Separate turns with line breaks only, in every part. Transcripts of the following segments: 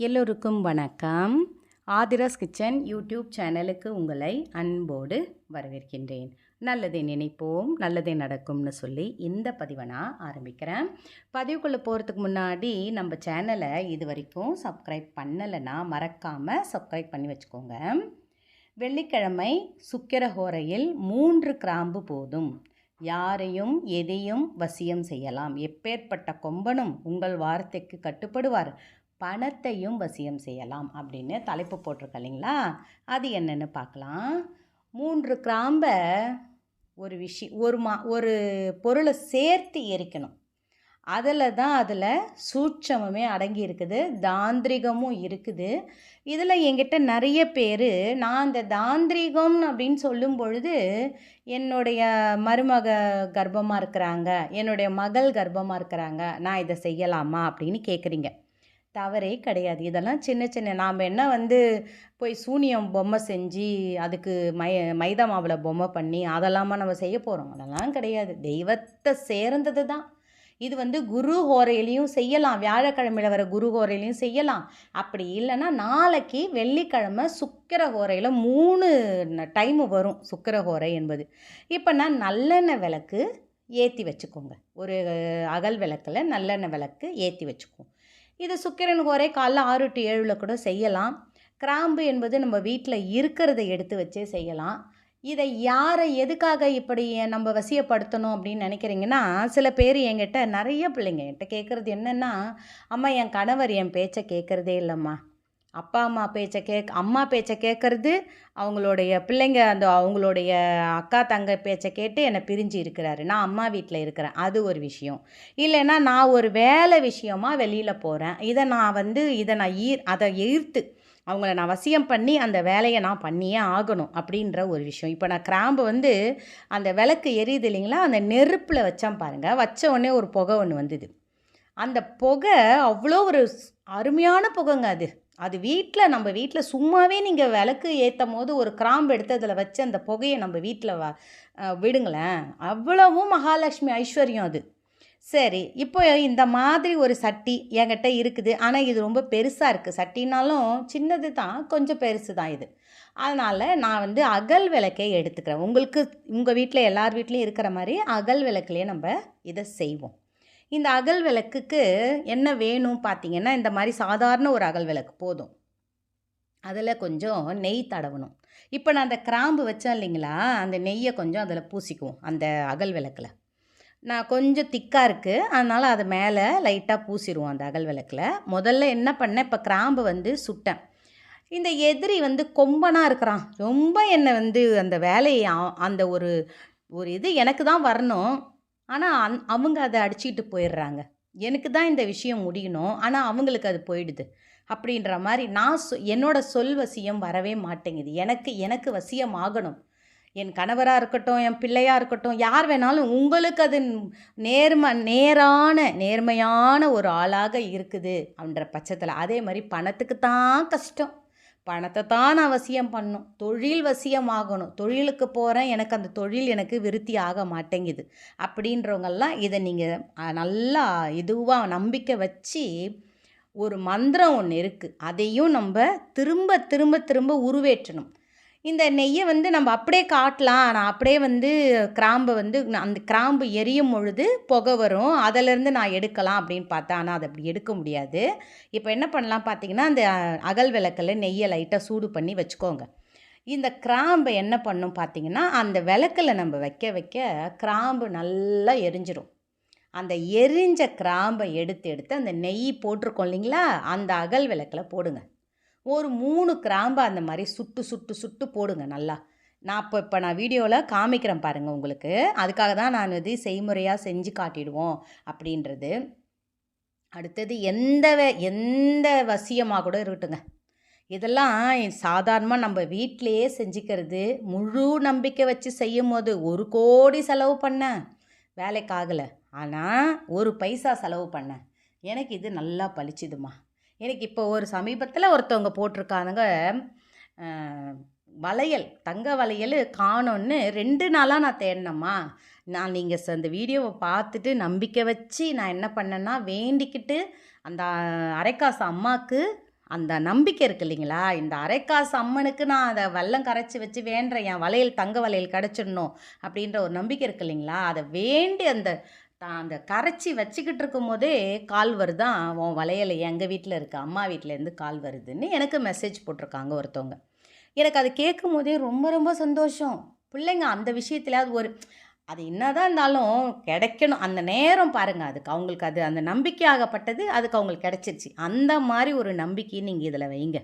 எல்லோருக்கும் வணக்கம். Aadhira's kitchen YouTube சேனலுக்கு உங்களை அன்போடு வரவேற்கின்றேன். நல்லதை நினைப்போம் நல்லதே நடக்கும்னு சொல்லி இந்த பதிவை நான் ஆரம்பிக்கிறேன். பதிவுக்குள்ளே போகிறதுக்கு முன்னாடி நம்ம சேனலை இது வரைக்கும் சப்ஸ்கிரைப் பண்ணலைன்னா மறக்காமல் சப்ஸ்கிரைப் பண்ணி வச்சுக்கோங்க. வெள்ளிக்கிழமை சுக்கிரஹோரையில் மூன்று கிராம்பு போதும். யாரையும் எதையும் வசியம் செய்யலாம். எப்பேற்பட்ட கொம்பனும் உங்கள் வார்த்தைக்கு கட்டுப்படுவார். பணத்தையும் வசியம் செய்யலாம் அப்படின்னு தலைப்பு போட்டிருக்க இல்லைங்களா? அது என்னென்னு பார்க்கலாம். மூன்று கிராம்பை ஒரு விஷயம் ஒரு மா ஒரு பொருளை சேர்த்து எரிக்கணும். அதில் தான் அதில் சூட்சமுமே அடங்கி இருக்குது தாந்திரிகமும் இருக்குது. இதில் என்கிட்ட நிறைய பேர் நான் அந்த தாந்திரிகம் அப்படின்னு சொல்லும் பொழுது என்னுடைய மருமக கர்ப்பமாக இருக்கிறாங்க என்னுடைய மகள் கர்ப்பமாக இருக்கிறாங்க நான் இதை செய்யலாமா அப்படின்னு கேட்குறீங்க தவறே கிடையாது. இதெல்லாம் சின்ன சின்ன நாம் என்ன வந்து போய் சூனியம் பொம்மை செஞ்சு அதுக்கு மை மைதா மாவில் பொம்மை பண்ணி அதெல்லாமா நம்ம செய்ய போகிறோம் அதெல்லாம் கிடையாது. தெய்வத்தை சேர்ந்தது தான். இது வந்து குரு ஹோரையிலையும் செய்யலாம். வியாழக்கிழமையில் வர குரு ஹோரையிலையும் செய்யலாம். அப்படி இல்லைன்னா நாளைக்கு வெள்ளிக்கிழமை சுக்கிர ஹோரையில் மூணு டைமு வரும். சுக்கிர ஹோரை என்பது. இப்போ நான் நல்லெண்ணெய் விளக்கு ஏற்றி வச்சுக்கோங்க. ஒரு அகல் விளக்கில் நல்லெண்ணெய் விளக்கு ஏற்றி வச்சுக்குவோம். இது சுக்கிரன் கோரை காலைல ஆறு டு ஏழில் கூட செய்யலாம். கிராம்பு என்பது நம்ம வீட்டில் இருக்கிறத எடுத்து வச்சே செய்யலாம். இதை யாரை எதுக்காக இப்படி நம்ம வசியப்படுத்தணும் அப்படின்னு நினைக்கிறீங்கன்னா சில பேர் என்கிட்ட நிறைய பிள்ளைங்க என்கிட்ட கேட்குறது என்னென்னா அம்மா என் கணவர் என் பேச்சை கேட்குறதே இல்லைம்மா. அப்பா அம்மா பேச்சை கேக் அம்மா பேச்சை கேட்குறது அவங்களுடைய பிள்ளைங்க அந்த அவங்களுடைய அக்கா தங்க பேச்சை கேட்டு என்னை பிரிஞ்சு இருக்கிறாரு. நான் அம்மா வீட்டில் இருக்கிறேன். அது ஒரு விஷயம். இல்லைன்னா நான் ஒரு வேலை விஷயமா வெளியில் போகிறேன் இதை நான் வந்து இதை நான் ஈர் அதை ஈர்த்து அவங்கள நான் வசியம் பண்ணி அந்த வேலையை நான் பண்ணியே ஆகணும் அப்படின்ற ஒரு விஷயம். இப்போ நான் கிராம்பு வந்து அந்த விளக்கு எரியுது இல்லைங்களா? அந்த நெருப்பில் வச்சேன் பாருங்கள் வச்ச உடனே ஒரு புகை ஒன்று வந்தது. அந்த புகை அவ்வளோ ஒரு அருமையான புகைங்க அது. அது வீட்டில் நம்ம வீட்டில் சும்மாவே நீங்கள் விளக்கு ஏற்றும் போது ஒரு கிராம்பு எடுத்து அதில் வச்சு அந்த புகையை நம்ம வீட்டில் வ விடுங்களேன். அவ்வளவும் மகாலட்சுமி ஐஸ்வர்யம் அது. சரி இப்போ இந்த மாதிரி ஒரு சட்டி என்கிட்ட இருக்குது. ஆனால் இது ரொம்ப பெருசாக இருக்குது சட்டினாலும் சின்னது தான் கொஞ்சம் பெருசு தான் இது. அதனால் நான் வந்து அகல் விளக்கை எடுத்துக்கிறேன். உங்களுக்கு உங்கள் வீட்டில் எல்லார் வீட்லேயும் இருக்கிற மாதிரி அகல் விளக்குலேயே நம்ம இதை செய்வோம். இந்த அகல் விளக்குக்கு என்ன வேணும் பார்த்தீங்கன்னா இந்த மாதிரி சாதாரண ஒரு அகல் விளக்கு போதும். அதில் கொஞ்சம் நெய் தடவணும். இப்போ நான் அந்த கிராம்பு வச்சேன் இல்லைங்களா அந்த நெய்யை கொஞ்சம் அதில் பூசிக்குவோம் அந்த அகல் விளக்கில். நான் கொஞ்சம் திக்காக இருக்குது அதனால் அது மேலே லைட்டாக பூசிடுவோம் அந்த அகல் விளக்கில். முதல்ல என்ன பண்ணேன் இப்போ கிராம்பு வந்து சுட்டேன். இந்த எதிரி வந்து கொம்பனாக இருக்கிறான். ரொம்ப என்னை வந்து அந்த வேலையை அந்த ஒரு ஒரு இது எனக்கு தான் வரணும். ஆனால் அந் அவங்க அதை அடிச்சுக்கிட்டு போயிடுறாங்க. எனக்கு தான் இந்த விஷயம் முடியணும். ஆனால் அவங்களுக்கு அது போயிடுது. அப்படின்ற மாதிரி நான் சொ என்னோட சொல் வசியம் வரவே மாட்டேங்குது. எனக்கு எனக்கு வசியம் ஆகணும். என் கணவராக இருக்கட்டும் என் பிள்ளையாக இருக்கட்டும் யார் வேணாலும் உங்களுக்கு அது நேர்ம நேரான நேர்மையான ஒரு ஆளாக இருக்குது அப்படின்ற பட்சத்தில் அதே மாதிரி பணத்துக்கு தான் கஷ்டம். பணத்தை தான் நான் வசியம் பண்ணும். தொழில் வசியமாகணும். தொழிலுக்கு போகிறேன் எனக்கு அந்த தொழில் எனக்கு விருத்தி ஆக மாட்டேங்குது. அப்படின்றவங்கெல்லாம் இதை நீங்கள் நல்லா இதுவாக நம்பிக்கை வச்சு ஒரு மந்திரம் ஒன்று இருக்குது அதையும் நம்ம திரும்ப திரும்ப திரும்ப உருவேற்றணும். இந்த நெய்யை வந்து நம்ம அப்படியே காட்டலாம். நான் அப்படியே வந்து கிராம்பை வந்து அந்த கிராம்பு எரியும் பொழுது புகை வரும். அதிலேருந்து நான் எடுக்கலாம் அப்படின்னு பார்த்தேன். ஆனால் அதை அப்படி எடுக்க முடியாது. இப்போ என்ன பண்ணலாம் பார்த்தீங்கன்னா அந்த அகல் விளக்கில் நெய்யை லைட்டாக சூடு பண்ணி வச்சுக்கோங்க. இந்த கிராம்பை என்ன பண்ணும் பார்த்தீங்கன்னா அந்த விளக்கில் நம்ம வைக்க வைக்க கிராம்பு நல்லா எரிஞ்சிரும். அந்த எரிஞ்ச கிராம்பை எடுத்து எடுத்து அந்த நெய் போட்டிருக்கோம் இல்லைங்களா? அந்த அகல் விளக்கில் போடுங்க. ஒரு மூணு கிராம்பு அந்த மாதிரி சுட்டு சுட்டு சுட்டு போடுங்க நல்லா. நான் இப்போ இப்போ நான் வீடியோவில் காமிக்கிறேன் பாருங்கள் உங்களுக்கு. அதுக்காக தான் நான் இது செய்முறையாக செஞ்சு காட்டிடுவோம் அப்படின்றது. அடுத்தது எந்த எந்த வசியமாக கூட இருக்கட்டுங்க. இதெல்லாம் சாதாரணமாக நம்ம வீட்டிலையே செஞ்சுக்கிறது முழு நம்பிக்கை வச்சு செய்யும் போது ஒரு கோடி செலவு பண்ணேன் வேலைக்காகலை ஆனால் ஒரு பைசா செலவு பண்ணேன் எனக்கு இது நல்லா பளிச்சுதுமா எனக்கு இப்போ ஒரு சமீபத்தில் ஒருத்தவங்க போட்டிருக்கானுங்க வளையல் தங்க வளையல் காணோன்னு ரெண்டு நாளாக நான் தேடினம்மா. நான் நீங்கள் அந்த வீடியோவை பார்த்துட்டு நம்பிக்கை வச்சு நான் என்ன பண்ணேன்னா வேண்டிக்கிட்டு அந்த அரைக்காசு அம்மாவுக்கு அந்த நம்பிக்கை இருக்கு இல்லைங்களா? இந்த அரைக்காசு அம்மனுக்கு நான் அதை வெல்லம் கரைச்சி வச்சு வேண்டுறேன் என் வளையல் தங்க வளையல் கிடச்சிடணும் அப்படின்ற ஒரு நம்பிக்கை இருக்கு இல்லைங்களா? அதை வேண்டி அந்த தான் அந்த கரைச்சி வச்சுக்கிட்டு இருக்கும் போதே கால் வருதான் உன் வளையல் எங்கள் வீட்டில் இருக்க? அம்மா வீட்டிலேருந்து கால் வருதுன்னு எனக்கு மெசேஜ் போட்டிருக்காங்க ஒருத்தவங்க. எனக்கு அதை கேட்கும் போதே ரொம்ப ரொம்ப சந்தோஷம். பிள்ளைங்க அந்த விஷயத்துலையாவது ஒரு அது என்னதான் இருந்தாலும் கிடைக்கணும். அந்த நேரம் பாருங்கள் அதுக்கு அவங்களுக்கு அது அந்த நம்பிக்கையாகப்பட்டது அதுக்கு அவங்களுக்கு கிடைச்சிருச்சு. அந்த மாதிரி ஒரு நம்பிக்கையை நீங்கள் இதில் வைங்க.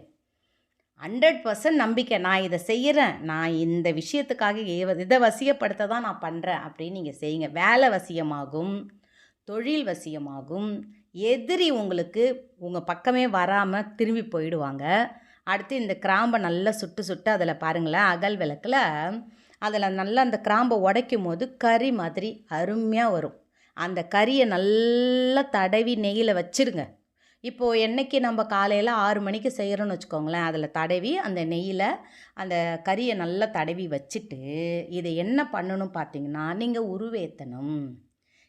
ஹண்ட்ரட் பர்சன்ட் நம்பிக்கை. நான் இதை செய்கிறேன் நான் இந்த விஷயத்துக்காக ஏவ இதை வசியப்படுத்த தான் நான் பண்ணுறேன் அப்படின்னு நீங்கள் செய்யுங்க. வேலை வசியமாகும். தொழில் வசியமாகும். எதிரி உங்களுக்கு உங்கள் பக்கமே வராமல் திரும்பி போயிடுவாங்க. அடுத்து இந்த கிராம்பை நல்லா சுட்டு சுட்டு அதில் பாருங்களேன் அகல் விளக்கில் அதில் நல்லா அந்த கிராம்பை உடைக்கும் போது கறி மாதிரி அருமையாக வரும். அந்த கறியை நல்லா தடவி நெய்யில் வச்சிருங்க. இப்போது என்றைக்கு நம்ம காலையில் ஆறு மணிக்கு செய்கிறோன்னு வச்சுக்கோங்களேன் அதில் தடவி அந்த நெய்யில் அந்த கறியை நல்லா தடவி வச்சுட்டு இதை என்ன பண்ணணும் பார்த்தீங்கன்னா நீங்கள் உருவேற்றணும்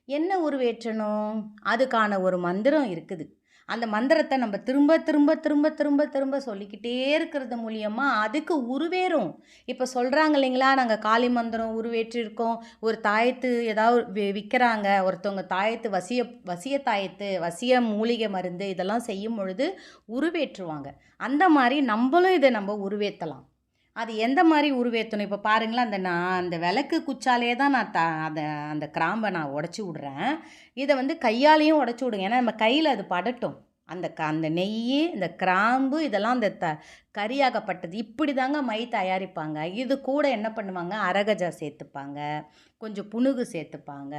என்ன உருவேற்றணும்? அதுக்கான ஒரு மந்திரம் இருக்குது. அந்த மந்திரத்தை நம்ம திரும்ப திரும்ப திரும்ப திரும்ப திரும்ப சொல்லிக்கிட்டே இருக்கிறது மூலியமாக அதுக்கு உருவேறும். இப்போ சொல்கிறாங்க இல்லைங்களா நாங்கள் காளி மந்திரம் உருவேற்றிருக்கோம். ஒரு தாயத்து ஏதாவது வி விற்கிறாங்க ஒருத்தவங்க தாயத்து வசிய வசிய தாயத்து வசிய மூலிகை மருந்து இதெல்லாம் செய்யும் பொழுது உருவேற்றுவாங்க. அந்த மாதிரி நம்மளும் இதை நம்ம உருவேற்றலாம். அது எந்த மாதிரி உருவேற்றணும் இப்போ பாருங்களேன் அந்த நான் அந்த விளக்கு குச்சாலே தான் நான் த அதை அந்த கிராம்பை நான் உடச்சி விட்றேன். இதை வந்து கையாலேயும் உடச்சி விடுங்க. ஏன்னா நம்ம கையில் அது படட்டும். அந்த க அந்த நெய் இந்த கிராம்பு இதெல்லாம் அந்த த கறியாகப்பட்டது இப்படி தாங்க மை தயாரிப்பாங்க. இது கூட என்ன பண்ணுவாங்க? அரகஜா சேர்த்துப்பாங்க. கொஞ்சம் புணுகு சேர்த்துப்பாங்க.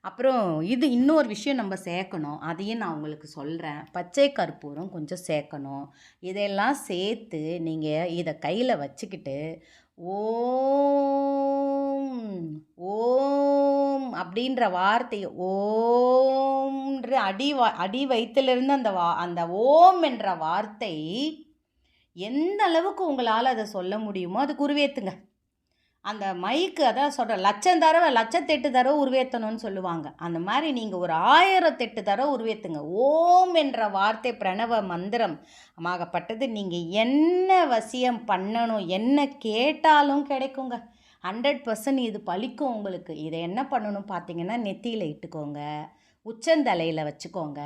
அப்புறம் இது இன்னொரு விஷயம் நம்ம சேர்க்கணும். அதையும் நான் உங்களுக்கு சொல்கிறேன் பச்சை கற்பூரம் கொஞ்சம் சேர்க்கணும். இதெல்லாம் சேர்த்து நீங்கள் இதை கையில் வச்சுக்கிட்டு ஓ ஓம் ஓம் அப்படின்ற வார்த்தையை ஓம்ன்ற அடி வா அடி வயிற்றுலேருந்து அந்த வா அந்த ஓம் என்ற வார்த்தை எந்த அளவுக்கு உங்களால் அதை சொல்ல முடியுமோ அது குருவேத்துங்க அந்த மைக்கு அதான் சொல்கிறேன் லட்சம் தடவை லட்சத்தெட்டு தடவை உருவேற்றணும்னு சொல்லுவாங்க. அந்த மாதிரி நீங்கள் ஒரு ஆயிரத்தெட்டு தடவை உருவேற்றுங்க ஓம் என்ற வார்த்தை பிரணவ மந்திரம் ஆகப்பட்டது நீங்கள் என்ன வசியம் பண்ணணும் என்ன கேட்டாலும் கிடைக்குங்க. ஹண்ட்ரட் பர்சன்ட் இது பழிக்கும் உங்களுக்கு. இதை என்ன பண்ணணும் பார்த்தீங்கன்னா நெத்தியில் இட்டுக்கோங்க. உச்சந்தலையில் வச்சுக்கோங்க.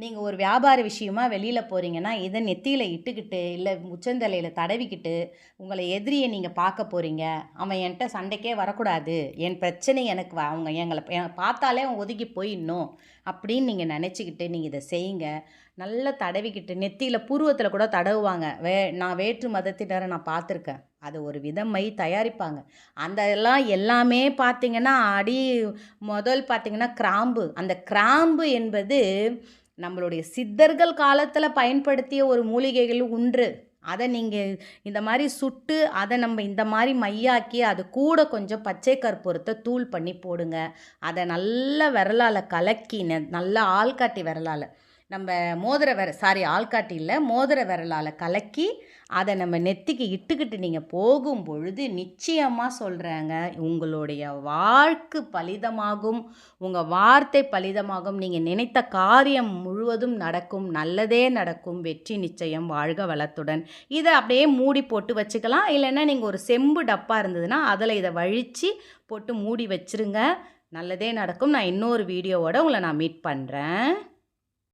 நீங்கள் ஒரு வியாபார விஷயமா வெளியில் போகிறீங்கன்னா இதை நெத்தியில் இட்டுக்கிட்டு இல்லை உச்சந்தலையில் தடவிக்கிட்டு உங்களை எதிரியை நீங்கள் பார்க்க போகிறீங்க அவன் என்கிட்ட சண்டைக்கே வரக்கூடாது. என் பிரச்சனை எனக்கு வ- அவங்க எங்களை பார்த்தாலே அவன் ஒதுக்கி போயிடணும். அப்படின்னு நீங்கள் நினச்சிக்கிட்டு நீங்கள் இதை செய்யுங்க. நல்லா தடவிக்கிட்டு நெத்தியில் புருவத்தில் கூட தடவுவாங்க. வே நான் வேற்று மதத்தினரை நான் பார்த்துருக்கேன். அது ஒரு விதமை தயாரிப்பாங்க. அந்த எல்லாம் எல்லாமே பார்த்தீங்கன்னா அடி முதல் பார்த்தீங்கன்னா கிராம்பு. அந்த கிராம்பு என்பது நம்மளுடைய சித்தர்கள் காலத்தில் பயன்படுத்திய ஒரு மூலிகைகள் ஒன்று. அதை நீங்கள் இந்த மாதிரி சுட்டு அதை நம்ம இந்த மாதிரி மையாக்கி அது கூட கொஞ்சம் பச்சை கற்பூரத்தை தூள் பண்ணி போடுங்க. அதை நல்லா விரலால் கலக்கி ந- நல்லா ஆள்காட்டி விரலால். நம்ம மோதிர விர சாரி ஆள்காட்டி இல்லை மோதிர விரலால் கலக்கி அதை நம்ம நெத்திக்கு இட்டுக்கிட்டு நீங்கள் போகும் பொழுது நிச்சயமாக சொல்கிறேங்க உங்களுடைய வாழ்க்கு பலிதமாகும் உங்கள் வார்த்தை பலிதமாகும் நீங்கள் நினைத்த காரியம் முழுவதும் நடக்கும் நல்லதே நடக்கும் வெற்றி நிச்சயம் வாழ்க வளத்துடன். இதை அப்படியே மூடி போட்டு வச்சுக்கலாம் இல்லைன்னா நீங்கள் ஒரு செம்பு டப்பா இருந்ததுன்னா அதில் இதை வழித்து போட்டு மூடி வச்சுருங்க. நல்லதே நடக்கும். நான் இன்னொரு வீடியோவோட உங்களை நான் மீட் பண்ணுறேன்